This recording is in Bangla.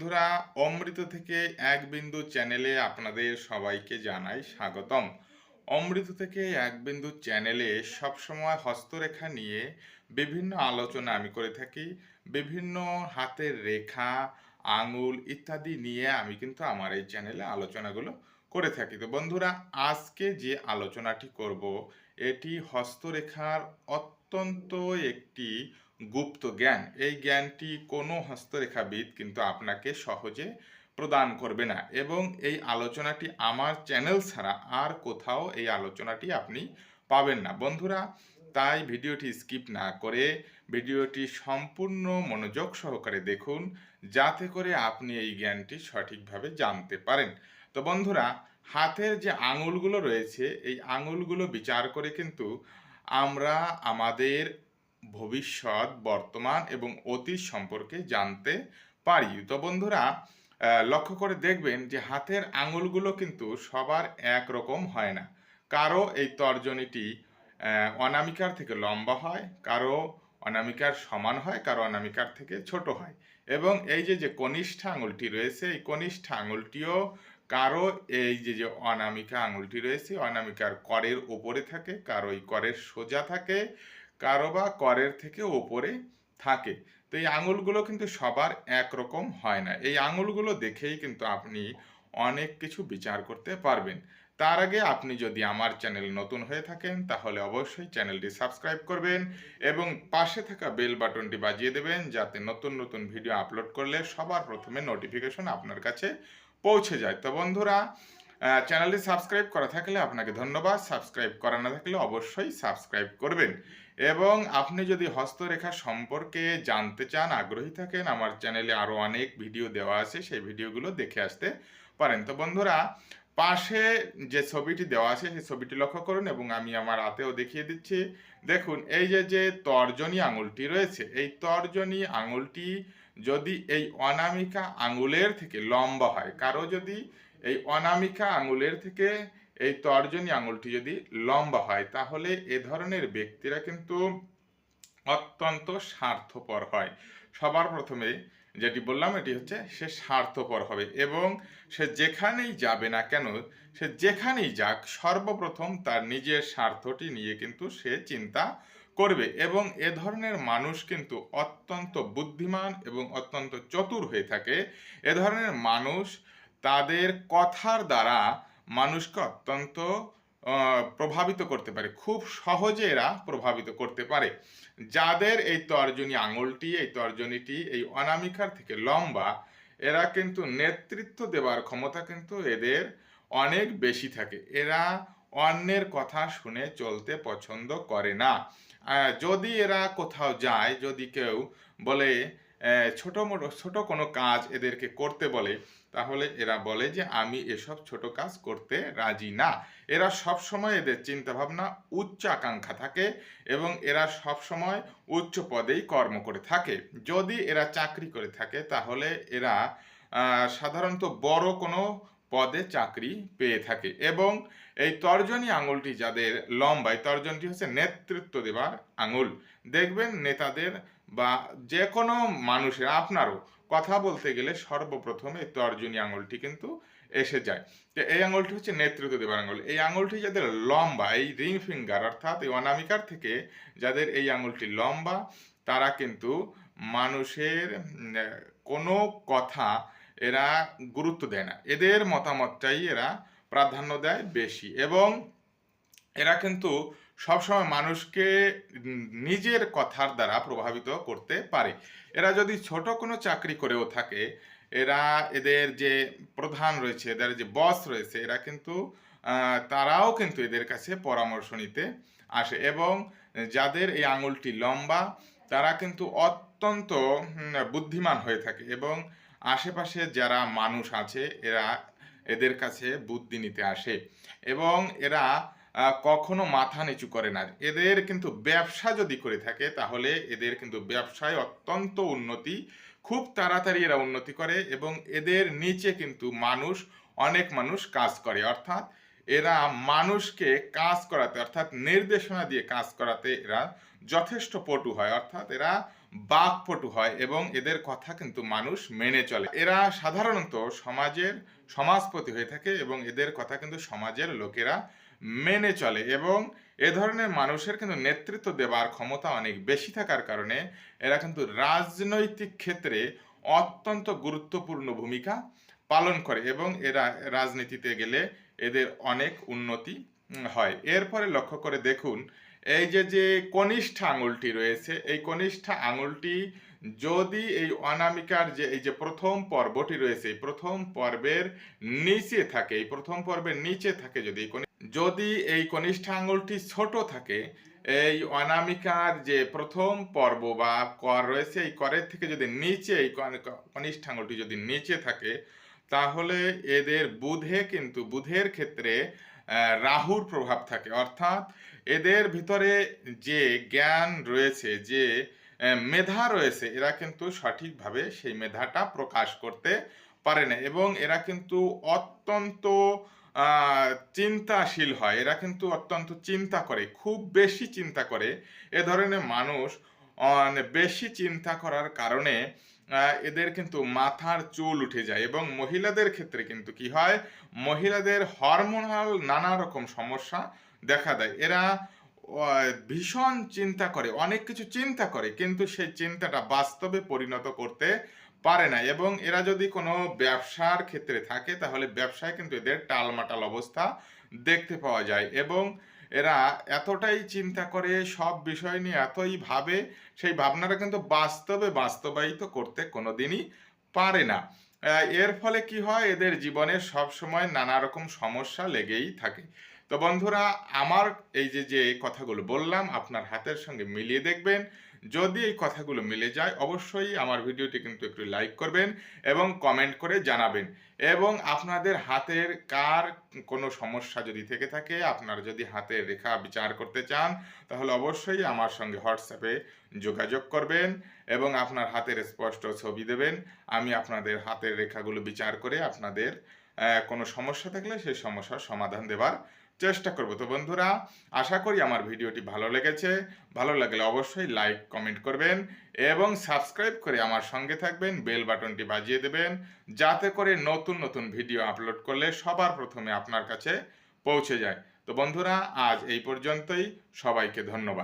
বন্ধুরা, অমৃত থেকে এক বিন্দু চ্যানেলে আপনাদের সবাইকে জানাই স্বাগতম। অমৃত থেকে এক বিন্দু চ্যানেলে সবসময় হস্তরেখা নিয়ে বিভিন্ন আলোচনা আমি করে থাকি, বিভিন্ন হাতের রেখা, আঙুল ইত্যাদি নিয়ে আমি কিন্তু আমার এই চ্যানেলে আলোচনাগুলো করে থাকি। তো বন্ধুরা, আজকে যে আলোচনাটি করব, এটি হস্তরেখার অত্যন্ত একটি গুপ্ত জ্ঞান। এই জ্ঞানটি কোনো হস্তরেখাবিদ কিন্তু আপনাকে সহজে প্রদান করবে না এবং এই আলোচনাটি আমার চ্যানেল ছাড়া আর কোথাও এই আলোচনাটি আপনি পাবেন না। বন্ধুরা, তাই ভিডিওটি স্কিপ না করে ভিডিওটি সম্পূর্ণ মনোযোগ সহকারে দেখুন, যাতে করে আপনি এই জ্ঞানটি সঠিকভাবে জানতে পারেন। তো বন্ধুরা, হাতের যে আঙুলগুলো রয়েছে, এই আঙুলগুলো বিচার করে কিন্তু আমরা আমাদের ভবিষ্যৎ, বর্তমান এবং অতীত সম্পর্কে জানতে পারি। তো বন্ধুরা লক্ষ্য করে দেখবেন যে হাতের আঙুলগুলো কিন্তু সবার এক রকম হয় না। কারও এই তর্জনীটি অনামিকার থেকে লম্বা হয়, কারও অনামিকার সমান হয়, কারও অনামিকার থেকে ছোট হয়। এবং এই যে যে কনিষ্ঠ আঙুলটি রয়েছে, এই কনিষ্ঠ আঙুলটিও কারও এই যে যে অনামিকা আঙুলটি রয়েছে, অনামিকার করের ওপরে থাকে, কারও এই করের সোজা থাকে কারও বা করের থেকে ওপরে থাকে। তো এই আঙুলগুলো কিন্তু সবার একরকম হয় না। এই আঙুলগুলো দেখেই কিন্তু আপনি অনেক কিছু বিচার করতে পারবেন। তার আগে আপনি যদি আমার চ্যানেল নতুন হয়ে থাকেন, তাহলে অবশ্যই চ্যানেলটি সাবস্ক্রাইব করবেন এবং পাশে থাকা বেল বাটনটি বাজিয়ে দেবেন যাতে নতুন নতুন ভিডিও আপলোড করলে সবার প্রথমে নোটিফিকেশন আপনার কাছে পৌঁছে যায়। তো বন্ধুরা চ্যানেলটি সাবস্ক্রাইব করা থাকলে আপনাকে ধন্যবাদ। সাবস্ক্রাইব করা না থাকলে অবশ্যই সাবস্ক্রাইব করবেন। এবং আপনি যদি হস্তরেখা সম্পর্কে জানতে চান, আগ্রহী থাকেন, আমার চ্যানেলে আরও অনেক ভিডিও দেওয়া আছে, সেই ভিডিওগুলো দেখে আসতে পারেন। তো বন্ধুরা, পাশে যে ছবিটি দেওয়া আছে, সেই ছবিটি লক্ষ্য করুন এবং আমি আমার হাতেও দেখিয়ে দিচ্ছি। দেখুন, এই যে যে তর্জনী আঙুলটি রয়েছে, এই তর্জনী আঙুলটি যদি এই অনামিকা আঙুলের থেকে লম্বা হয়, কারও যদি এই অনামিকা আঙুলের থেকে এই তর্জনী আঙুলটি যদি লম্বা হয়, তাহলে এ ধরনের ব্যক্তিরা কিন্তু অত্যন্ত স্বার্থপর হয়। সবার প্রথমে যেটি বললাম, এটি হচ্ছে সে স্বার্থপর হবে এবং সে যেখানেই যাবে না কেন, সে যেখানেই যাক, সর্বপ্রথম তার নিজের স্বার্থটি নিয়ে কিন্তু সে চিন্তা করবে এবং এ ধরনের মানুষ কিন্তু অত্যন্ত বুদ্ধিমান এবং অত্যন্ত চতুর হয়ে থাকে। এ ধরনের মানুষ তাদের কথার দ্বারা মানুষকে অত্যন্ত প্রভাবিত করতে পারে। খুব সহজে এরা প্রভাবিত করতে পারে। যাদের এই তর্জনী আঙুলটি, এই তর্জনীটি, এই অনামিকার থেকে লম্বা, এরা কিন্তু নেতৃত্ব দেওয়ার ক্ষমতা কিন্তু এদের অনেক বেশি থাকে। এরা অন্যের কথা শুনে চলতে পছন্দ করে না। যদি এরা কোথাও যায়, যদি কেউ বলে ছোট মোটো ছোট কোনো কাজ এদেরকে করতে বলে, তাহলে এরা বলে যে, আমি এসব ছোট কাজ করতে রাজি না। এরা সব সময় এদের চিন্তাভাবনা উচ্চ আকাঙ্ক্ষা থাকে এবং এরা সব সময় উচ্চ পদেই কর্ম করে থাকে। যদি এরা চাকরি করে থাকে, তাহলে এরা সাধারণত বড় কোনো পদে চাকরি পেয়ে থাকে এবং এই তর্জনী আঙুলটি যাদের লম্বা, এই তর্জনটি হচ্ছে নেতৃত্ব দেবার আঙুল। দেখবেন নেতাদের বা যে কোনো মানুষের, আপনারও কথা বলতে গেলে সর্বপ্রথম এই তর্জনী আঙুলটি কিন্তু এসে যায়। তো এই আঙুলটি হচ্ছে নেতৃত্ব দেবার আঙুল। এই আঙুলটি যাদের লম্বা, এই রিং ফিঙ্গার অর্থাৎ এই অনামিকার থেকে যাদের এই আঙুলটি লম্বা, তারা কিন্তু মানুষের কোনো কথা এরা গুরুত্ব দেয় না। এদের মতামতটাই এরা প্রাধান্য দেয় বেশি এবং এরা কিন্তু সবসময় মানুষকে নিজের কথার দ্বারা প্রভাবিত করতে পারে। এরা যদি ছোট কোনো চাকরি করেও থাকে, এরা এদের যে প্রধান রয়েছে, এদের যে বস রয়েছে, এরা কিন্তু তারাও কিন্তু এদের কাছে পরামর্শ নিতে আসে এবং যাদের এই আঙুলটি লম্বা, তারা কিন্তু অত্যন্ত বুদ্ধিমান হয়ে থাকে এবং আশেপাশে যারা মানুষ আছে, এরা এদের কাছে বুদ্ধি নিতে আসে এবং এরা কখনো মাথা নিচু করে না। এদের কিন্তু ব্যবসা যদি করে থাকে, তাহলে এদের কিন্তু ব্যবসায় অত্যন্ত উন্নতি, খুব তাড়াতাড়ি এরা উন্নতি করে এবং এদের নিচে কিন্তু মানুষ, অনেক মানুষ কাজ করে। অর্থাৎ এরা মানুষকে কাজ করাতে, অর্থাৎ নির্দেশনা দিয়ে কাজ করাতে এরা যথেষ্ট পটু হয়। অর্থাৎ এরা বাকপটু হয় এবং এদের কথা কিন্তু মানুষ মেনে চলে। এরা সাধারণত সমাজের সমাজপতি হয়ে থাকে এবং এদের কথা কিন্তু সমাজের লোকেরা মেনে চলে এবং এ ধরনের মানুষের কিন্তু নেতৃত্ব দেওয়ার ক্ষমতা অনেক বেশি থাকার কারণে এরা কিন্তু রাজনৈতিক ক্ষেত্রে অত্যন্ত গুরুত্বপূর্ণ ভূমিকা পালন করে এবং এরা রাজনীতিতে গেলে এদের অনেক উন্নতি হয়। এরপরে লক্ষ্য করে দেখুন, এই যে যে কনিষ্ঠ আঙুলটি রয়েছে, এই কনিষ্ঠ আঙুলটি যদি এই অনামিকার যে, এই যে প্রথম পর্বটি রয়েছে, এই প্রথম পর্বের নিচে থাকে, এই প্রথম পর্বের নিচে থাকে যদি এই যদি এই কনিষ্ঠ আঙুলটি ছোট থাকে, এই অনামিকার যে প্রথম পর্ব বা কর রয়েছে, এই করের থেকে যদি নিচে, এই কন- কনিষ্ঠ আঙুলটি যদি নিচে থাকে, তাহলে এদের বুধে কিন্তু, বুধের ক্ষেত্রে রাহুর প্রভাব থাকে। অর্থাৎ এদের ভিতরে যে জ্ঞান রয়েছে, যে মেধা রয়েছে। এরা কিন্তু সঠিকভাবে সেই মেধাটা প্রকাশ করতে পারে না এবং এরা কিন্তু অত্যন্ত চিন্তাশীল হয়। এরা কিন্তু অত্যন্ত চিন্তা করে, খুব বেশি চিন্তা করে। এ ধরনের মানুষ অনেক বেশি চিন্তা করার কারণে এদের কিন্তু মাথার চুল উঠে যায় এবং মহিলাদের ক্ষেত্রে কিন্তু কি হয়? মহিলাদের হরমোনাল নানা রকম সমস্যা দেখা দেয়। এরা ভীষণ চিন্তা করে, অনেক কিছু চিন্তা করে, কিন্তু সেই চিন্তাটা বাস্তবে পরিণত করতে পারে না। এবং এরা যদি কোনো ব্যবসার ক্ষেত্রে থাকে, তাহলে ব্যবসায় কিন্তু এদের টালমাটাল অবস্থা দেখতে পাওয়া যায়। এবং এরা এতটাই চিন্তা করে, সব বিষয় নিয়ে এতই ভাবে, সেই ভাবনাটা কিন্তু বাস্তবে বাস্তবায়িত করতে কোনোদিনই পারে না। এর ফলে কি হয়? এদের জীবনে সব সময় নানা রকম সমস্যা লেগেই থাকে। তো বন্ধুরা, আমার এই যে যে কথাগুলো বললাম, আপনার হাতের সঙ্গে মিলিয়ে দেখবেন। যদি এই কথাগুলো মিলে যায়, অবশ্যই আমার ভিডিওটি কিন্তু একটু লাইক করবেন এবং কমেন্ট করে জানাবেন। এবং আপনাদের হাতের কার কোনো সমস্যা যদি থেকে থাকে, আপনারা যদি হাতের রেখা বিচার করতে চান, তাহলে অবশ্যই আমার সঙ্গে হোয়াটসঅ্যাপে যোগাযোগ করবেন এবং আপনার হাতের স্পষ্ট ছবি দেবেন। আমি আপনাদের হাতের রেখাগুলো বিচার করে আপনাদের কোনো সমস্যা থাকলে সেই সমস্যার সমাধান দেওয়ার চেষ্টা করব। তো বন্ধুরা, আশা করি আমার ভিডিওটি ভালো লেগেছে। ভালো লাগলে অবশ্যই লাইক কমেন্ট করবেন এবং সাবস্ক্রাইব করে আমার সঙ্গে থাকবেন বেল বাটনটি বাজিয়ে দেবেন, যাতে করে নতুন নতুন ভিডিও আপলোড করলে সবার প্রথমে আপনার কাছে পৌঁছে যায়। তো বন্ধুরা, আজ এই পর্যন্তই। সবাইকে ধন্যবাদ।